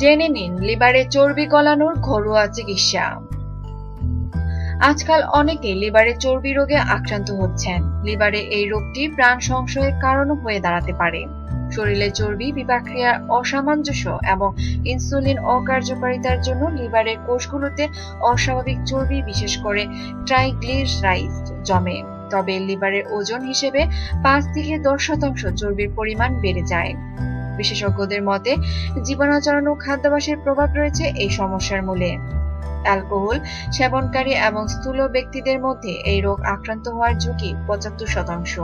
জেনে নিন, লিভারে চর্বি গলানোর ঘরোয়া চিকিৎসা। আজকাল অনেকে লিভারে চর্বি রোগে আক্রান্ত হচ্ছেন। লিভারে এই রোগটি প্রাণ সংশয়ের কারণও হয়ে দাঁড়াতে পারে। শরীরে চর্বি বিপাক্রিয়ার অসামঞ্জস্য এবং ইনসুলিন অকার্যকারিতার জন্য লিভারের কোষগুলোতে অস্বাভাবিক চর্বি, বিশেষ করে ট্রাইগ্লিসারাইড, জমে। তবে লিভারের ওজন হিসেবে পাঁচ থেকে দশ শতাংশ চর্বির পরিমাণ বেড়ে যায়। বিশেষজ্ঞদের মতে জীবনাচরণ ও খাদ্যাভ্যাসের প্রভাব রয়েছে এই সমস্যার মূলে। অ্যালকোহল সেবনকারী এবং স্থূল ব্যক্তিদের মধ্যে এই রোগ আক্রান্ত হওয়ার ঝুঁকি পঁচাত্তর শতাংশ।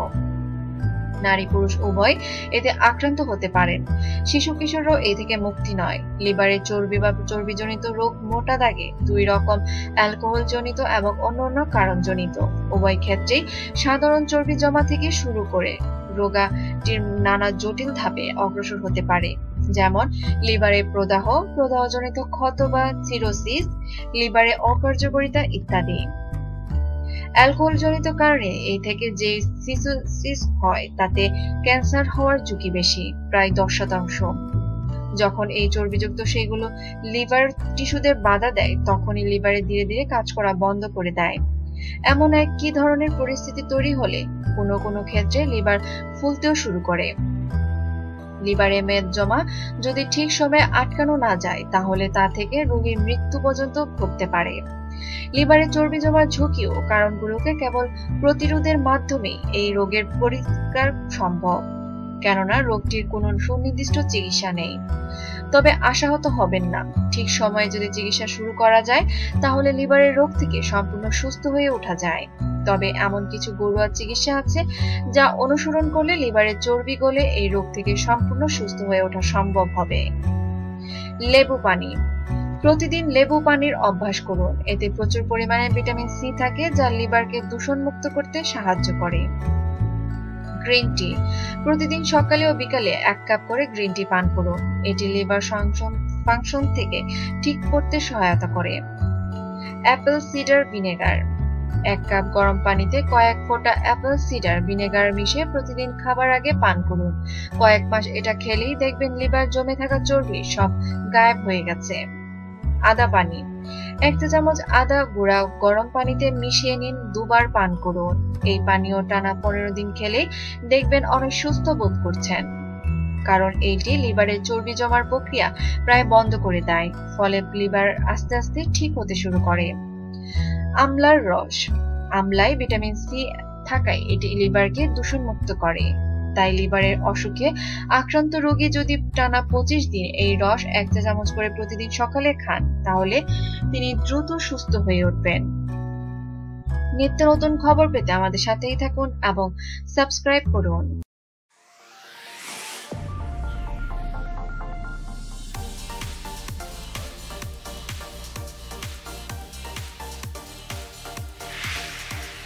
নারী পুরুষ উভয় এতে আক্রান্ত হতে পারেন। শিশু কিশোরও এ থেকে মুক্তি নয়। লিভারের চর্বি বা চর্বিজনিত রোগ মোটা দাগে দুই রকম অ্যালকোহল জনিত এবং অন্যান্য কারণ জনিত উভয় ক্ষেত্রেই সাধারণ চর্বি জমা থেকে শুরু করে রোগাটির নানা জটিল ধাপে অগ্রসর হতে পারে, যেমন লিভারে প্রদাহ, প্রদাহজনিত ক্ষত বা সিরোসিস, লিভারে অকার্যকরিতা ইত্যাদি। অ্যালকোহল জনিত কারণে এই থেকে যে সিসোসিস হয়, তাতে ক্যান্সার হওয়ার ঝুঁকি বেশি, প্রায় দশ শতাংশ। যখন এই চর্বিযুক্ত সেইগুলো লিভার টিস্যুদের বাধা দেয়, তখনই লিভারে ধীরে ধীরে কাজ করা বন্ধ করে দেয়। এমন এক কি ধরনের পরিস্থিতি তৈরি হলে কোনো কোনো ক্ষেত্রে লিভার ফুলতেও শুরু করে। লিভারে মেদ জমা যদি ঠিক সময়ে আটকানো না যায়, তাহলে তা থেকে রোগীর মৃত্যু পর্যন্ত ঘটতে পারে। লিভারে চর্বি জমার ঝুঁকি ও কারণগুলোকে কেবল প্রতিরোধের মাধ্যমে এই রোগের পরিষ্কার সম্ভব। কেননা রোগটির কোনো সুনির্দিষ্ট চিকিৎসা নেই। তবে আশাহত হবেন না। ঠিক সময়ে যদি চিকিৎসা শুরু করা যায়, তাহলে লিভারের রোগ থেকে সম্পূর্ণ সুস্থ হয়ে ওঠা যায়। তবে এমন কিছু ঘরোয়া চিকিৎসা আছে, যা অনুসরণ করলে লিভারের চর্বি গলে এই রোগ থেকে সম্পূর্ণ সুস্থ হয়ে ওঠা সম্ভব হবে। লেবু পানি। প্রতিদিন লেবু পানির অভ্যাস করুন। এতে প্রচুর পরিমাণে ভিটামিন সি থাকে, যা লিভারকে দূষণমুক্ত করতে সাহায্য করে। Green tea. প্রতিদিন সকালে ও বিকালে এক কাপ করে গ্রিন টি পান করুন। এটি লিভার ফাংশন থেকে ঠিক করতে সহায়তা করে। Apple cider vinegar. এক কাপ গরম পানিতে কয়েক ফোঁটা অ্যাপেল সিডার ভিনেগার মিশিয়ে প্রতিদিন খাবার আগে পান করুন। কয়েক মাস এটা খেলেই দেখবেন লিভার জমে থাকা চর্বি সব গায়েব হয়ে গেছে। আদা পানি। এক চা চামচ আদা গুঁড়া গরম পানিতে মিশিয়ে নিন, দুবার পান করুন। এই পানীয় টানা পনেরো দিন খেলে দেখবেন অনেক সুস্থ বোধ করছেন। কারণ এইটি লিভারের চর্বি জমার প্রক্রিয়া প্রায় বন্ধ করে দেয়, ফলে লিভার আস্তে আস্তে ঠিক হতে শুরু করে। আমলার রস। আমলায় ভিটামিন সি থাকায় এটি লিভারকে দূষণমুক্ত করে। তাই লিভারের অসুখে আক্রান্ত রোগী যদি টানা পঁচিশ দিন এই রস এক চা চামচ করে প্রতিদিন সকালে খান, তাহলে তিনি দ্রুত সুস্থ হয়ে উঠবেন। নিত্য নতুন খবর পেতে আমাদের সাথেই থাকুন এবং সাবস্ক্রাইব করুন।